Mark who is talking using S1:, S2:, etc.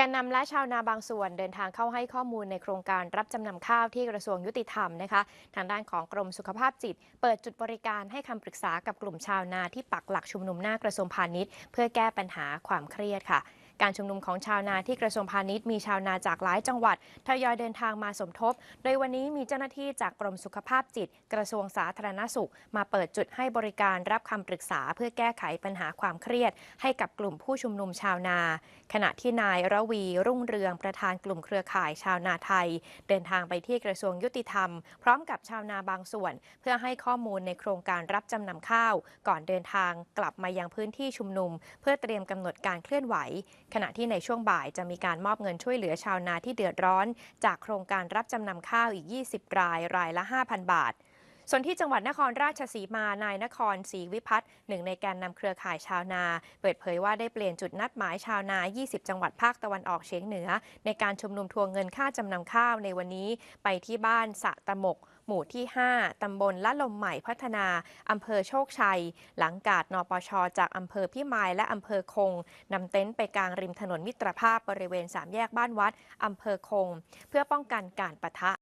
S1: กนนำและชาวนาบางส่วนเดินทางเข้าให้ข้อมูลในโครงการรับจำนำข้าวที่กระทรวงยุติธรรมนะคะ ทางด้านของกรมสุขภาพจิต เปิดจุดบริการให้คำปรึกษากับกลุ่มชาวนาที่ปักหลักชุมนุมหน้ากระทรวงพาณิชย์ เพื่อแก้ปัญหาความเครียดค่ะ การชุมนุมของชาวนาที่กระทรวงพาณิชย์มีชาวนาจากหลายจังหวัดทยอยเดินทางมาสมทบ โดยวันนี้มีเจ้าหน้าที่จากกรมสุขภาพจิต กระทรวงสาธารณสุข มาเปิดจุดให้บริการรับคำปรึกษาเพื่อแก้ไขปัญหาความเครียด ให้กับกลุ่มผู้ชุมนุมชาวนา ขณะที่นายระวีรุ่งเรืองประธานกลุ่มเครือข่ายชาวนาไทย เดินทางไปที่กระทรวงยุติธรรม พร้อมกับชาวนาบางส่วน เพื่อให้ข้อมูลในโครงการรับจำนำข้าว ก่อนเดินทางกลับมายังพื้นที่ชุมนุม เพื่อเตรียมกำหนดการเคลื่อนไหวขณะที่ในช่วงบ่ายจะมีการมอบเงินช่วยเหลือชาวนาที่เดือดร้อน จากโครงการรับจำนำข้าวอีก 20 ราย รายละ 5,000 บาท ส่วนที่จังหวัดนครราชสีมานายนครศรีวิพัฒน์หนึ่งในแกนนำเครือข่ายชาวนา เปิดเผยว่าได้เปลี่ยนจุดนัดหมายชาวนา 20 จังหวัดภาคตะวันออกเฉียงเหนือ ในการชุมนุมทวงเงินค่าจำนำข้าวในวันนี้ไปที่บ้านสะตะมกหมู่ที่ 5 ตำบลละลมใหม่พัฒนา อำเภอโชคชัย หลังกาดนปช จากอำเภอพิมายและอำเภอคง นำเต็นท์ไปกลางริมถนนมิตรภาพบริเวณสามแยกบ้านวัด อำเภอคง เพื่อป้องกันการปะทะ